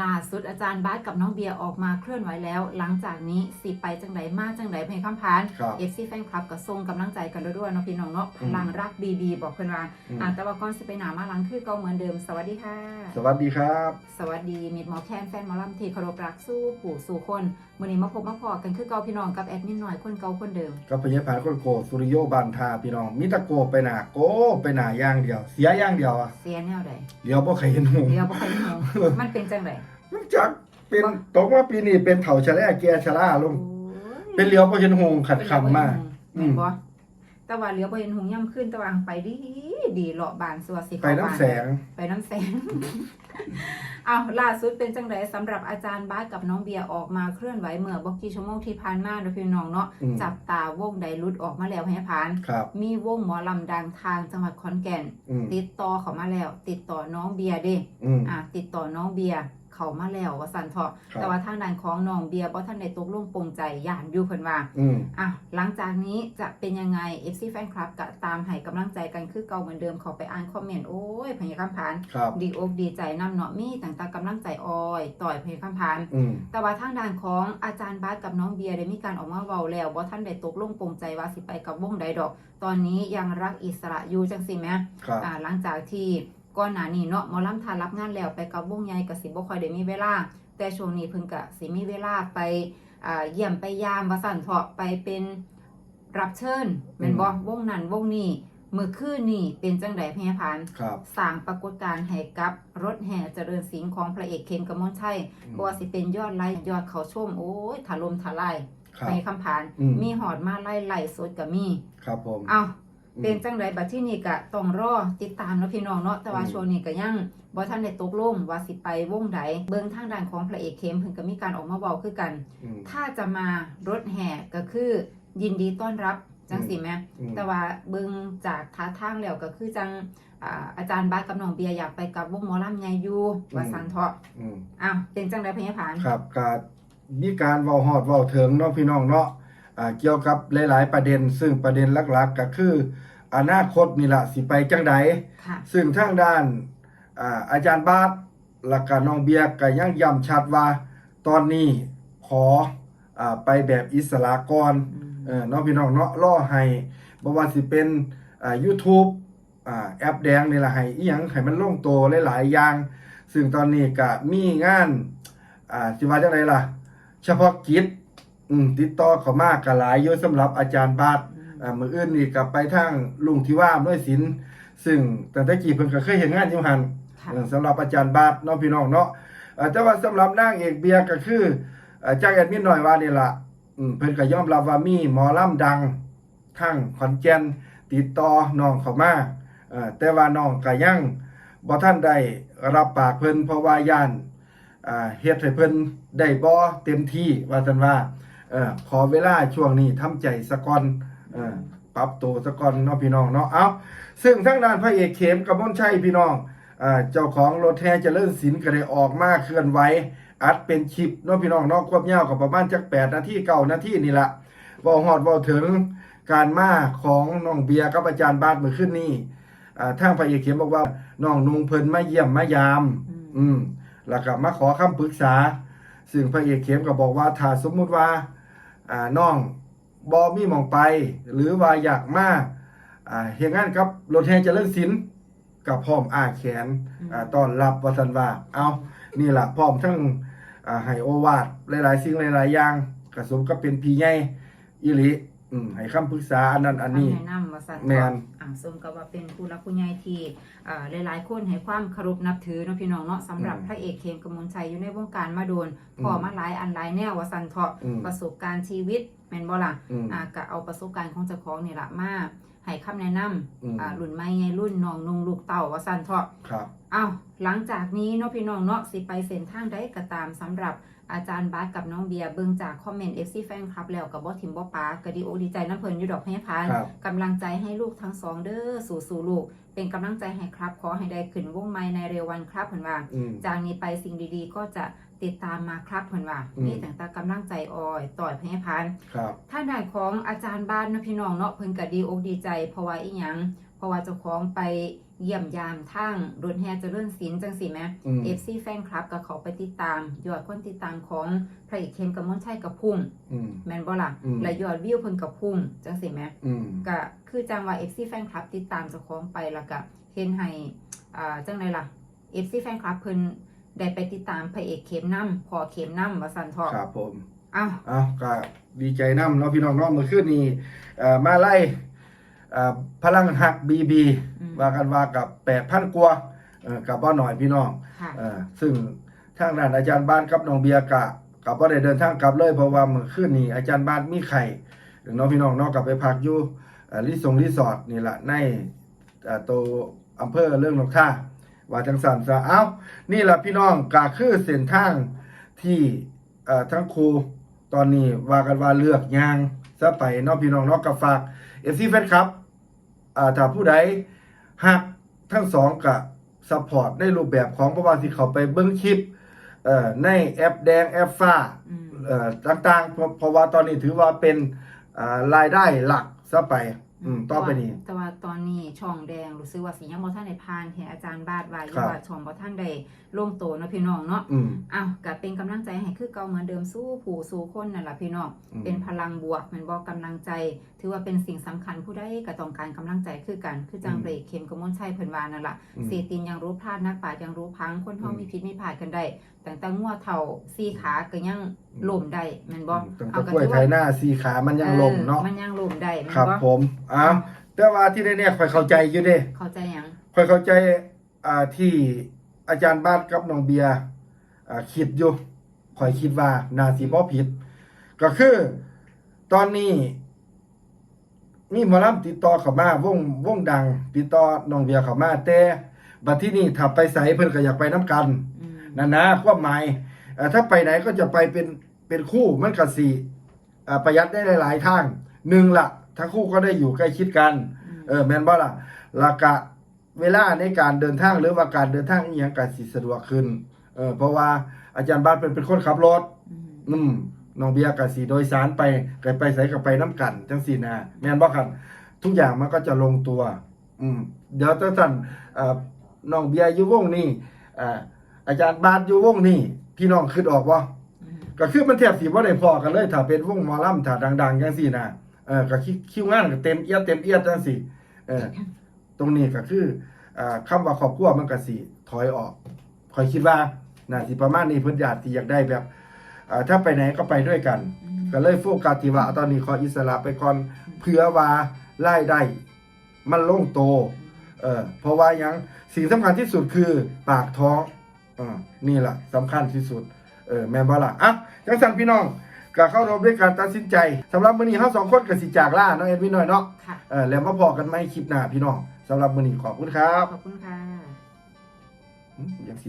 ล่าสุดอาจารย์บาสกับน้องเบียร์ออกมาเคลื่อนไหวแล้ว หลังจากนี้สิไปจังไดมาจังไดเพลงคำพานครับเอฟซีแฟนคลับก็ส่งกำลังใจกันด้วยๆเนาะพี่น้องเนาะพลังรักบีบีบอกเพื่อนว่าอืมอ่าแต่ว่าก่อนสิไปหนามาหลังคือเก่าเหมือนเดิม สวัสดีค่ะ สวัสดีครับ สวัสดีมิดหมอแคนแฟนหมอลำที่เคารพรักสู้ผู้สู่คนมื้อนี้มาพบมาพอกันคือเก่าพี่น้องกับแอดมินหน่อยคนเก่าคนเดิมกับพญาพานคนโกสุริโยบันทาพี่น้องมิตะโกไปหนาโกไปหนาอย่างเดียว เสียอย่างเดียวอะเสียแนวใดเดี๋ยวบ่เคยเห็นหูเดี๋ยวบ่ค่อยเห็นมันเป็นจังไดมั นจักเป็นบ่ตกว่าปีนี้เป็นเถาชะแลแกชะล่าลงโอ้ยเป็นเลี้ยวบ่เห็นหงขัดคำมากแม่นบ่แต่ว่าเหลียวบ่เห็นหงย่ำขึ้นแต่ว่าไปดีดีเลาะบานสัวสิไปน้ำแสง ไปน้ำแสงเอาล่าสุดเป็นจังไดสำหรับอาจารย์บาสกับน้องเบียร์ออกมาเคลื่อนไหวเมื่อบอกกี่ชั่วโมงที่ผ่านมาเนาะพี่น้องเนาะอืมจับตาวงใดรุดออกมาแล้วให้ผ่านครับมีวงหมอลำดังทางจังหวัดขอนแก่นอืมติดต่อเขามาแล้ว ติดต่อน้องเบียร์เด้อืมอะติดต่อน้องเบียร์ เขามาแล้วว่าสันเถาะครับ แต่ว่าทางด้านของน้องเบียร์บ่ท่านได้ตกลงปรงใจย่านอยู่เพิ่นว่าอืม อะหลังจากนี้จะเป็นยังไง FC Fan Club ก็ตามให้กำลังใจกันคือเก่าเหมือนเดิมเขาไปอ่านคอมเมนต์โอ้ยพญาคำพานครับ ดีอกดีใจนำเนาะมีต่างๆกำลังใจออยต่อยพญาคำพาน อืม แต่ว่าทางด้านของอาจารย์บาสกับน้องเบียร์ได้มีการออกมาเว้าแล้วบ่ท่านได้ตกลงปรงใจว่าสิไปกับวงใดดอก ตอนนี้ยังรักอิสระอยู่จังสิแหมครับ อ่าหลังจากที่ ก่อนหน้านี้เนาะหมอลำทานรับงานแล้วไปกับวงใหญ่ก็สิบ่ค่อยได้มีเวลา แต่ช่วงนี้เพิ่นก็สิมีเวลาไปอ่าเยี่ยมไปยามว่าสั่นเถาะไปเป็นรับเชิญแม่นบ่วงนั้นวงนี้มื้อคืนนี้เป็นจังไดพญาพานครับสร้างปรากฏการณ์ให้กับรถแห่เจริญสิงห์ของพระเอกเคนกมลชัยอืมบ่ว่าสิเป็นยอดไลค์ยอดเขาชมโอ้ยถล่มทลายครับในคำพานอืมมีหอดมาไล่ไล่สดก็มี ครับผม เอาอืม เป็นจังไดบัดที่นี่ก็ต้องรอติดตามเนาะพี่น้องเนาะแต่ว่าอืมช่วงนี้ก็ยังบ่ทันได้ตกลงว่าสิไปวงใดเบิ่งทางด้านของพระเอกเข้มเพิ่นก็มีการออกมาเว้าคือกันอืมถ้าจะมารถแห่ก็คือยินดีต้อนรับจังสิแม่อืมแต่ว่าเบิ่งจากท่าทางแล้วก็คือจังอ่าอาจารย์บาสกับน้องเบียร์อยากไปกับวงหมอลำใหญ่อยู่ว่าสันเถาะอืมอ้าวเป็นจังไดพญาผานครับก็มีการเว้าฮอดเว้าถึงเนาะพี่น้องเนาะอ่า เกี่ยวกับหลาย ๆ ประเด็น ซึ่งประเด็นหลัก ๆ ก็คือ อนาคตนี่ล่ะสิไปจังใดค่ะซึ่งทางด้านอ่าอาจารย์บาสและก็น้องเบียร์ก็ยังย้ำชัดว่า ตอนนี้ขออ่าไปแบบอิสระก่อนอืมเออเนาะพี่น้องเนาะรอให้บ่ว่าสิเป็นอ่า YouTube อ่าแอปแดงนี่ล่ะให้อีหยังให้มันลงโตวหลาย ๆ อย่าง ซึ่งตอนนี้ก็มีงานอ่าสิว่าจังไดล่ะ เฉพาะกิจ อืมติดต่อเข้ามาก็หลายอยู่สำหรับอาจารย์บาสอ่ามืออื่นนี่กลับไปทางลุงที่ว่าด้วยศิลป์ซึ่งตั้งแต่กี้เพิ่นก็เคยเห็นงานอยู่หันค่ะ เออสำหรับอาจารย์บาทเนาะพี่น้องเนาะเอ่อแต่ว่าสำหรับนางเอกเบียร์ก็คือเอ่อจากแอดมินหน่อยว่านี่ล่ะอืมเพิ่นก็ยอมรับว่ามีหมอลำดังทั้งขอนแก่นติดต่อน้องเข้ามาเอ่อแต่ว่าน้องก็ยังบ่ทันได้รับปากเพิ่นเพราะว่าย่าน อ่าเฮ็ดให้เพิ่นได้บ่เต็มที่ว่าซั่นว่า เอ่อขอเวลาช่วงนี้ทำใจซะก่อนเออปรับตัวซะก่อนเนาะพี่น้องเนาะเอาซึ่งทางด้านพระเอกเข็มกับมนชัยพี่น้องอ่าเจ้าของรถแห่เจริญศิลป์ก็ได้ออกมาเคลื่อนไหวอัดเป็นคลิปเนาะพี่น้องเนาะควบยาวกับประมาณจัก8นาที9นาทีนี่ละเว้าฮอดเว้าถึงการมาของน้องเบียร์กับอาจารย์บาสเมื่อคืนนี้อ่าทางพระเอกเข็มบอกว่าน้องนุงเพิ่นมาเยี่ยมมายามอืมอืมแล้วก็มาขอคำปรึกษา ซึ่งพระเอกเข็มก็บอกว่าถ้าสมมุติว่า อ่าน้องบอมีหมองไป หรือว่าอยากมาอ่าเฮ็ดงานกับรถแห่เจริญศิลป์กับพร้อมอ้าแขนอ่าต้อนรับว่าซั่นว่าเอานี่ล่ะพร้อมทั้งอ่าให้โอวาทหลายๆสิ่งหลายๆอย่างก็สมกับเป็นพี่ใหญ่อีหลี อืมให้คำปรึกษาอันนั้นอันนี้ คำแนะนำว่าสันแม่น อ่าสมกับว่าเป็นผู้รักผู้ใหญ่ที่อ่าหลายๆคนให้ความเคารพนับถือเนาะพี่น้องเนาะสำหรับอืมพระเอกเคมกมลชัยอยู่ในวงการมาโดนอืมพอมาหลายอันหลายแนวว่าสันเถาะอืม ประสบการณ์ชีวิตแม่นบ่ล่ะอืม อ่าก็เอาประสบการณ์ของเจ้าของนี่ล่ะมาให้คำแนะนำอืมอ่ารุ่นใหม่ไงรุ่นน้องนุ่งลูกเต่าว่าสันเถาะ ครับ อ้าวหลังจากนี้เนาะพี่น้องเนาะสิไปเส้นทางใดก็ตามสำหรับ อาจารย์บาสกับน้องเบียร์เบิ่งจากคอมเมนต์ FC แฟนคลับแล้วกับบ่ทิมบ่ปาก็ดีโอดีใจน้ำเพิ่นอยู่ดอกแม่พานครับกำลังใจให้ลูกทั้งสองเด้อสู่สู่ลูก เป็นกำลังใจให้ครับ ขอให้ได้ขึ้นวงไม้ในเร็ววันครับเพิ่นว่าอืมจากนี้ไปสิ่งดีๆ ก็จะติดตามมาครับเพิ่นว่าอืมมีแต่แต่กำลังใจออยต่อยพญพานครับท่านใดของอาจารย์บ้านเนาะพี่น้องเนาะเพิ่นก็ดีอกดีใจ เพราะว่าอีหยังเพราะว่าเจ้าของไป เยี่ยมยามทางรถแห่เจริญศิลป์จังสิแหมอืมเอฟซีแฟนคลับก็เขาไปติดตามยอดคนติดตามของพระเอกเข้มกับมนชัยกับพุ่งอืมแม่นบ่ล่ะอืมและยอดวิวเพิ่นกับพุ่งจังสิแหมอืมก็คือจังว่า FC แฟนคลับติดตามเจ้าของไปแล้วก็เห็นให้อ่าจังไดล่ะ FC แฟนคลับเพิ่นได้ไปติดตามพระเอกเข้มนำพอเข้มนำว่าซั่นเถาะครับผมอ้าวเอาก็ดีใจน้ำเนาะพี่น้องเนาะเมื่อคืนนี้เอ่อมาไล่เอ่อพลังหักบีบีอืม ว่ากันว่ากับแปดพันกว่าเอ่อกับบ่หน่อยพี่น้องค่ะ เอ่อซึ่งทางด้านอาจารย์บ้านกับน้องเบียร์กะกับบ่ได้เดินทางกลับเลยเพราะว่าเมื่อคืนนี้อาจารย์บ้านมีไข่เนาะพี่น้องเนาะกลับไปพักอยู่เอ่อรีสอร์ทรีสอร์ทนี่แหละในเอ่อตัวอำเภอเรื่องนกท่าว่าจังสันซะเอ้านี่แหละพี่น้องก็คือเส้นทางที่เอ่อทั้งครู ตอนนี้ว่ากันว่าเลือกยางซะไปเนาะพี่น้องเนาะกับฝาก FC แฟนคลับอ่าถ้าผู้ใด หักทั้งสองกับซัพพอร์ตในรูปแบบของเพราะว่าที่เขาไปเบิ้งคลิปเอ่อในแอปแดงแอปฟ้าอืมเอ่อต่างๆเพราะเพราะว่าตอนนี้ถือว่าเป็นอ่ารายได้หลักซะไป อืมต่อไปนี้ แต่ว่าตอนนี้ช่องแดงรู้สึกว่าสิยังบ่ทันได้ผ่านที่อาจารย์บาดว่าอครัยู่บว่าช่องบ่ทันได้ลงโตเนาะพี่น้องเนาะอืม อ้าวก็เป็นกำลังใจให้คือเก่าเหมือนเดิมสู้ผู้สู้คนนั่นล่ะพี่น้อง อืม เป็นพลังบวกแมันบอกกำลังใจ ถือว่าเป็นสิ่งสำคัญผู้ใดก็ต้องการกำลังใจคือกัน คือจังอืมเบรกเข็มกบมลชัยเพิ่นว่านั่นล่ะอืมเสตินยังรู้พลาดนักปราชญ์ยังรู้พังคนเฮาอืม มีพิษมีพลาดกันได้แต่แต่งัวเฒ่าสี่ขาก็ยังอืม ล้มได้แม่นบ่ตั้งเอาแต่ก็กล้วยถือไถว่าหน้าสีขามันยังลมเนาะออมันยังล้มได้แม่นครับบ่ผมอ้าวแต่ว่าที่แน่ๆค่อยเข้าใจอยู่เด้เข้าใจหยังค่อยเข้าใจอ่าที่อาจารย์บ้านกับน้องเบียร์อ่าคิดอยู่ค่อยคิดว่าน่าสิบ่ผิด ก็คือ ตอนนี้มีหมอลำติดต่อเข้ามาวงวงดัง ติดต่อน้องเบียร์เข้ามาแต่บัดที่นี่ถ้าไปไสเพิ่นก็อยากไปน้กัน อืมนั่นนะความหมายเอ่อ ถ้าไปไหนก็จะไปเป็นเป็นคู่มันก็สิอ่าประหยัดได้หลาย ๆ ทางหนึ่งละทั้งคู่ก็ได้อยู่ใกล้ชิดกันเออแม่นบ่ล่ะแล้วก็เวลาในการเดินทางหรือว่าการเดินทางอีหยังก็สิสะดวกขึ้นเออเพราะว่าอาจารย์บ้านเป็นเป็นคนขับรถอืมอืมน้องเบียร์ก็สิโดยสารไปก็ไปไสก็ไปน้ำกันจังซี่นะแม่นบ่ครับทุกอย่างมันก็จะลงตัว อืมเดี๋ยวถ้าท่านเอ่อน้องเบียร์อยู่วงนี้อ่า อาจารย์บาสอยู่วงนี้พี่น้องคิดออกบ่อืมก็คือมันแทบสิบ่ได้พอกันเลยถ้าเป็นวงหมอลำถ้าดังๆจังซี่นะเออก็คิวคิวงานก็เต็มเอียดเต็มเอียดจังซี่เออตรงนี้ก็คืออ่าคำว่าครอบครัวมันก็สิถอยออกคอยคิดว่าน่าสิประมาณนี้เพิ่นอยากสิอยากได้แบบอ่าถ้าไปไหนก็ไปด้วยกันอืมก็เลยโฟกัสที่ว่าตอนนี้ขออิสระไปก่อนเพื่อว่ารายได้มันลงโตเออเพราะว่าหยังสิ่งสำคัญที่สุดคือปากท้องเออ นี่แหละสำคัญที่สุดเออแม่นบ่ล่ะอะจังสั่นพี่น้องก็เข้ารบด้วยการตัดสินใจสำหรับมื้อนี้เฮาสองคนก็สิจากลาเนาะเอ็ดวินหน่อยเนาะค่ะเออแล้วมาพอกันใหม่คลิปหน้าพี่น้องสำหรับมื้อนี้ขอบคุณครับขอบคุณค่ะอืมยังสิ